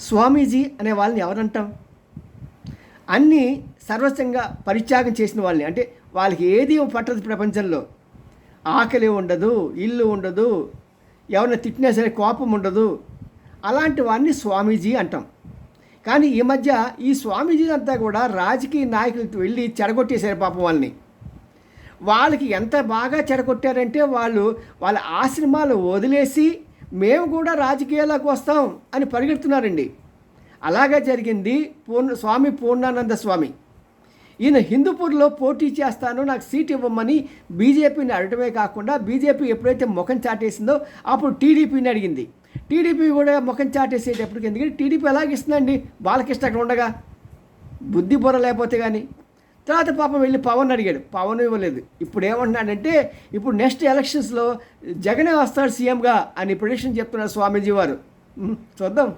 స్వామీజీ అనే వాళ్ళని ఎవరంటాం? అన్నీ సర్వస్వంగా పరిత్యాగం చేసిన వాళ్ళని అంటే వాళ్ళకి ఏది పట్టదు ప్రపంచంలో. ఆకలి ఉండదు ఇల్లు ఉండదు ఎవరిని తిట్టినా సరే కోపం ఉండదు. అలాంటి వాడిని స్వామీజీ అంటాం. కానీ ఈ మధ్య ఈ స్వామీజీ అంతా కూడా రాజకీయ నాయకులతో వెళ్ళి చెడగొట్టేశారు పాపం వాళ్ళని. వాళ్ళకి ఎంత బాగా చెడగొట్టారంటే వాళ్ళు వాళ్ళ ఆశ్రమాలు వదిలేసి మేము కూడా రాజకీయాలకు వస్తాం అని పరిగెడుతున్నారండి. అలాగే జరిగింది పూర్ణ స్వామి పూర్ణానంద స్వామి. ఈయన హిందూపూర్లో పోటీ చేస్తాను నాకు సీట్ ఇవ్వమని బీజేపీని అడగడమే కాకుండా బీజేపీ ఎప్పుడైతే ముఖం చాటేసిందో అప్పుడు టీడీపీని అడిగింది. టీడీపీ కూడా ముఖం చాటేసేటప్పటికి ఎందుకంటే టీడీపీ ఎలాగిస్తుందండి? బాలకృష్ణ అక్కడ ఉండగా. బుద్ధి బుర్ర లేకపోతే కానీ తర్వాత పాపం వెళ్ళి పవన్ అడిగాడు. పవన్ ఇవ్వలేదు. ఇప్పుడు ఏమంటున్నాడంటే ఇప్పుడు నెక్స్ట్ ఎలక్షన్స్లో జగనే వస్తాడు సీఎంగా అని ప్రిడిక్షన్ చెప్తున్నారు స్వామీజీ వారు. చూద్దాం.